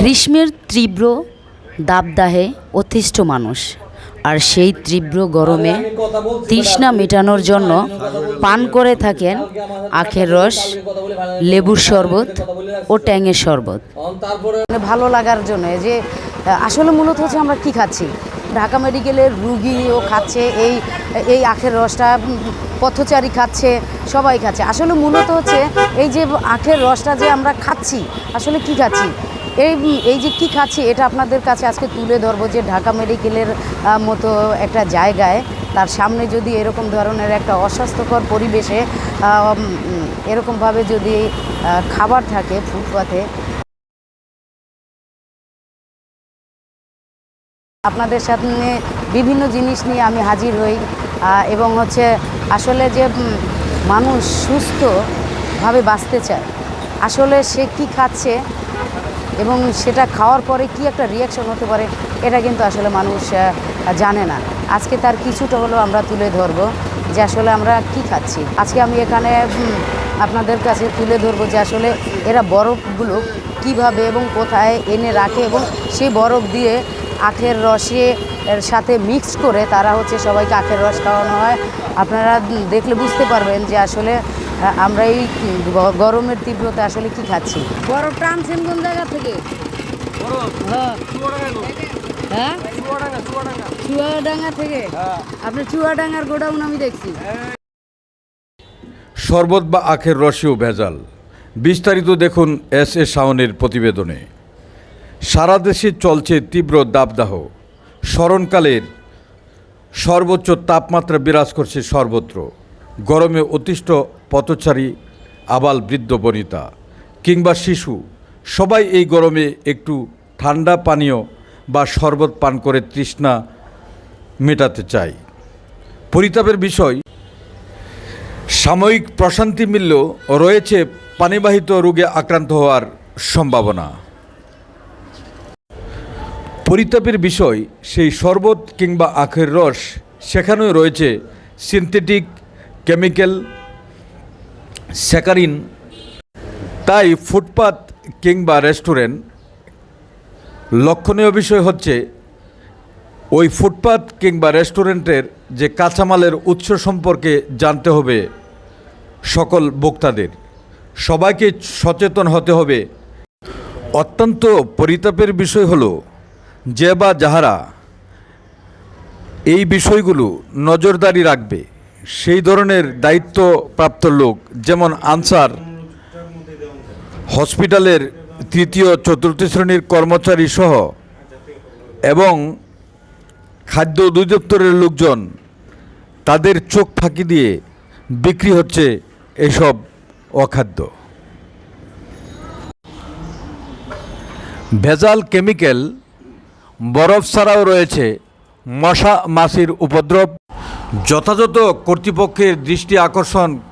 গ্রীষ্মের তীব্র দাবদাহে অতিষ্ঠ মানুষ। আর সেই তীব্র গরমে তৃষ্ণা মেটানোর জন্য পান করে থাকেন আখের রস লেবুর শরবত ও ট্যাঙের শরবত। মানে ভালো লাগার জন্য যে আসলে মূলত হচ্ছে আমরা কি খাচ্ছি? ঢাকা মেডিকেলের রুগীও খাচ্ছে এই এই আখের রসটা পথচারী খাচ্ছে সবাই খাচ্ছে। আসলে মূলত হচ্ছে এই যে আখের রসটা যে আমরা খাচ্ছি আসলে কি খাচ্ছি? এই এই যে কী খাচ্ছি, এটা আপনাদের কাছে আজকে তুলে ধরবো যে ঢাকা মেডিকেলের মতো একটা জায়গায় তার সামনে যদি এরকম ধরনের একটা অস্বাস্থ্যকর পরিবেশে এরকমভাবে যদি খাবার থাকে ফুটপাথে আপনাদের সামনে বিভিন্ন জিনিস নিয়ে আমি হাজির হই এবং হচ্ছে আসলে যে মানুষ সুস্থভাবে বাঁচতে চায়, আসলে সে কি খাচ্ছে এবং সেটা খাওয়ার পরে কি একটা রিয়াকশন হতে পারে, এটা কিন্তু আসলে মানুষ জানে না। আজকে তার কিছুটা হলেও আমরা তুলে ধরবো যে আসলে আমরা কি খাচ্ছি। আজকে আমি এখানে আপনাদের কাছে তুলে ধরবো যে আসলে এরা বরফগুলো কীভাবে এবং কোথায় এনে রাখে এবং সেই বরফ দিয়ে আখের রসে, এর সাথে মিক্স করে তারা হচ্ছে সবাইকে আখের রস খাওয়ানো হয়। আপনারা দেখলে বুঝতে পারবেন যে আসলে আমরা এই গরমের তীব্রতা আসলে কি খাচ্ছি? বরফ টানছেন কোন জায়গা থেকে। হ্যাঁ? হ্যাঁ চুয়াডাঙ্গা থেকে। আপনি চুয়াডাঙ্গার গোডাউন আমি দেখছি। শরবত বা আখের রসেও ভেজাল। বিস্তারিত দেখুন এস এ শাওনের প্রতিবেদনে। সারা দেশে চলছে তীব্র দাবদাহ। স্মরণকালের সর্বোচ্চ তাপমাত্রা বিরাজ করছে সর্বত্র। গরমে অতিষ্ঠ পথচারী, আবাল বৃদ্ধ, বনিতা কিংবা শিশু, সবাই এই গরমে একটু ঠান্ডা পানীয় বা শরবত পান করে তৃষ্ণা মেটাতে চায় পরিতাপের বিষয়, সাময়িক প্রশান্তি মিললেও রয়েছে পানিবাহিত রোগে আক্রান্ত হওয়ার সম্ভাবনা। পরিতাপের বিষয়, সেই শরবত কিংবা আখের রস, সেখানেও রয়েছে সিনথেটিক কেমিক্যাল স্যাকারিন তাই ফুটপাত কিংবা রেস্টুরেন্ট। লক্ষণীয় বিষয় হচ্ছে, ওই ফুটপাত কিংবা রেস্টুরেন্টের যে কাঁচামালের উৎস সম্পর্কে জানতে হবে সকল বক্তাদের। সবাইকে সচেতন হতে হবে। অত্যন্ত পরিতাপের বিষয় হলো, যে বা যাহারা এই বিষয়গুলো নজরদারি রাখবে সেই ধরনের দায়িত্বপ্রাপ্ত লোক, যেমন আনসার, হসপিটালের তৃতীয়, চতুর্থ শ্রেণির কর্মচারী সহ, এবং খাদ্য অধিদপ্তরের লোকজন, তাদের চোখ ফাঁকি দিয়ে বিক্রি হচ্ছে এসব অখাদ্য। ভেজাল কেমিক্যাল বরফ ছাড়াও রয়েছে মশা মাছির উপদ্রব। যথাযথ কর্তৃপক্ষের দৃষ্টি আকর্ষণ